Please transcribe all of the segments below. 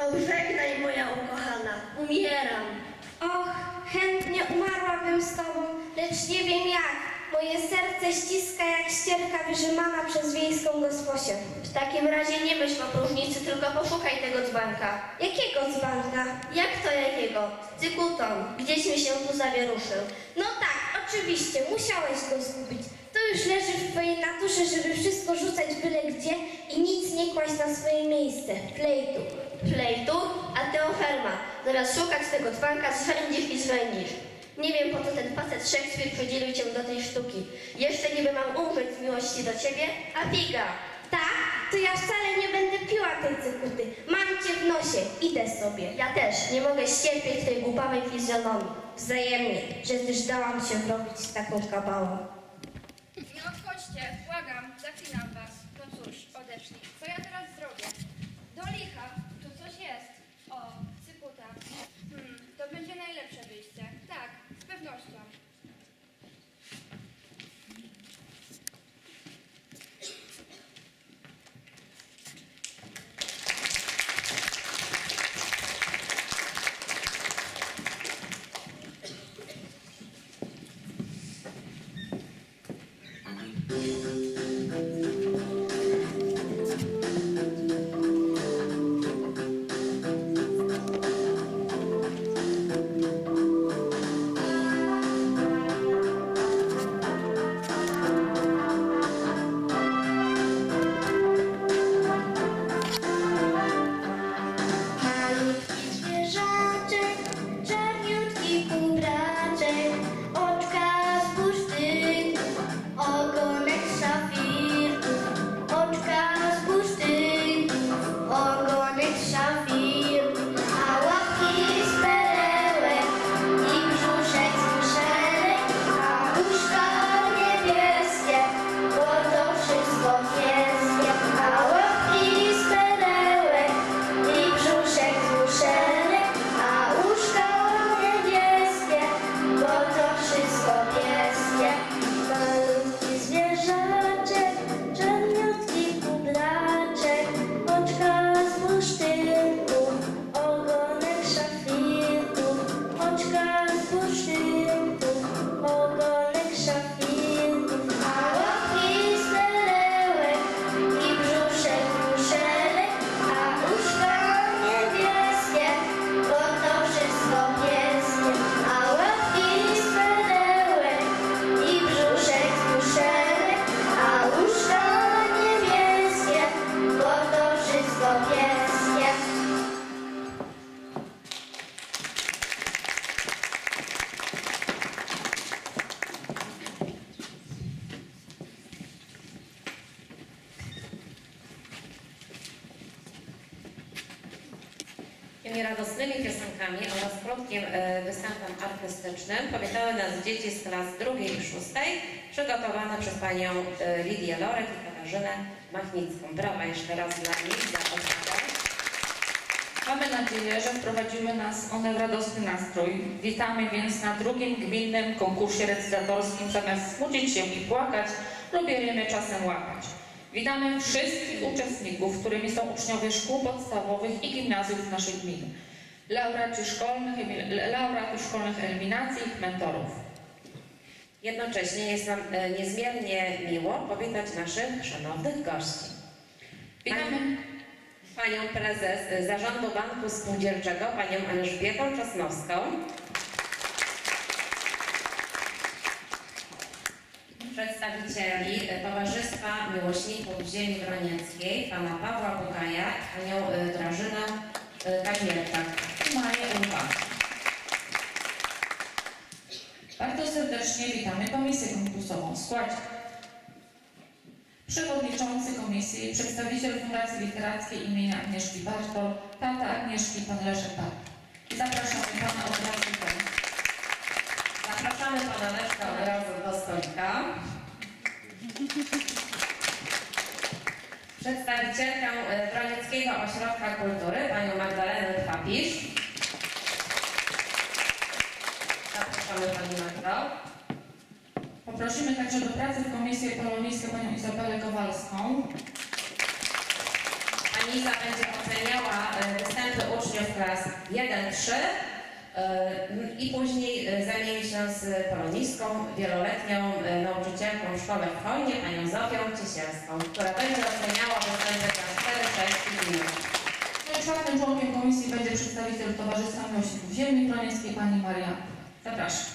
O, żegnaj moja ukochana, umieram. Och, chętnie umarłabym z tobą, lecz nie wiem jak. Moje serce ściska jak ścierka wyrzymana przez wiejską gosposię. W takim razie nie myśl o próżnicy, tylko poszukaj tego dzbanka. Jakiego dzbanka? Jak to jakiego? Z cykutą. Gdzieś mi się tu zawieruszył. No tak, oczywiście, musiałeś go zgubić. To już leży w twojej naturze, żeby wszystko rzucać byle gdzie i nic nie kłaść na swoje miejsce. Plejtu. Plejtu, a ty oferma. Zamiast szukać tego dzbanka, zwędzisz i zwędzisz. Nie wiem, po co ten facet Szekspir przydzielił cię do tej sztuki. Jeszcze niby mam umrzeć z miłości do ciebie, a figa. Tak? To ja wcale nie będę piła tej cykuty. Mam cię w nosie. Idę sobie. Ja też nie mogę ścierpieć tej głupawej fizjonomii. Wzajemnie, że też dałam się wrobić z taką kabałą. Tymi radosnymi piosenkami oraz krótkim e, występem artystycznym powitały nas dzieci z klas drugiej i szóstej, przygotowane przez panią e, Lidię Lorek i Katarzynę Machnicką. Brawa jeszcze raz dla nich za odwagę. Mamy nadzieję, że wprowadzimy nas one w radosny nastrój. Witamy więc na drugim gminnym konkursie recytatorskim. Zamiast smucić się i płakać, lubimy czasem łapać. Witamy wszystkich uczestników, którymi są uczniowie szkół podstawowych i gimnazjów naszej gminy. Laureaci szkolnych, laureatów szkolnych eliminacji i ich mentorów. Jednocześnie jest nam e, niezmiernie miło powitać naszych szanownych gości. Witamy Panią prezes Zarządu Banku Spółdzielczego, panią Elżbietę Czosnowską. Przedstawicieli e, Towarzystwa Miłośników Ziemi Bronieckiej, pana Pawła Bukaja i panią e, Grażynę e, Kazmierczak. I Marię Ulwa. Bardzo serdecznie witamy Komisję Konkursową w składzie. Przewodniczący Komisji, przedstawiciel Fundacji Literackiej imienia Agnieszki Bartol, tata Agnieszki, pan Leszek Bartol. I zapraszamy pana od razu Zapraszamy pana Leszka od razu do stolika. Przedstawicielkę e, Bronieckiego Ośrodka Kultury, panią Magdalenę Papisz. Zapraszamy pani Magdo. Poprosimy także do pracy w Komisji Polonijskiej panią Izabelę Kowalską. Pani Liza będzie oceniała e, występy uczniów klas 1-3 e, i później e, zamieni się z polonistką, wieloletnią e, nauczycielką w szkole w Chojnie, panią Zofią Ciesielską, która będzie oceniała występy klas 4-6 i minut. I Czwartym członkiem komisji będzie przedstawiciel Towarzystwa Miłośników Ziemi Kronieckiej, pani Maria. Zapraszam.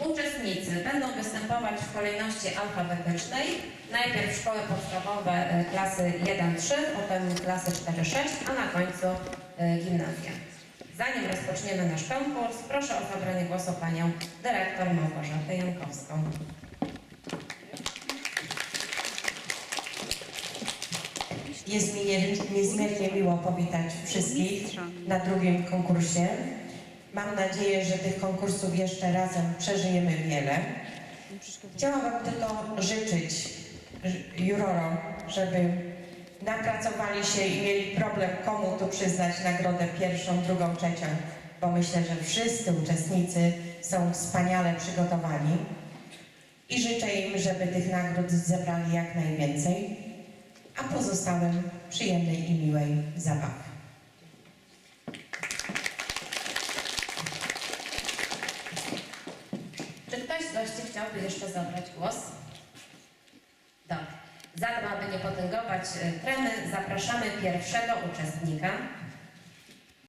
Uczestnicy będą występować w kolejności alfabetycznej. Najpierw szkoły podstawowe e, klasy 1-3, potem klasy 4-6, a na końcu e, gimnazja. Zanim rozpoczniemy nasz konkurs, proszę o zabranie głosu panią dyrektor Małgorzatę Jankowską. Jest mi nie- niezmiernie miło powitać wszystkich na drugim konkursie. Mam nadzieję, że tych konkursów jeszcze razem przeżyjemy wiele. Chciałabym tylko życzyć jurorom, żeby napracowali się i mieli problem, komu tu przyznać nagrodę pierwszą, drugą, trzecią, bo myślę, że wszyscy uczestnicy są wspaniale przygotowani i życzę im, żeby tych nagród zebrali jak najwięcej a pozostałym przyjemnej i miłej zabawy. Ktoś chciałby jeszcze zabrać głos? Dobrze. Zatem, aby nie potęgować e, tremy, zapraszamy pierwszego uczestnika.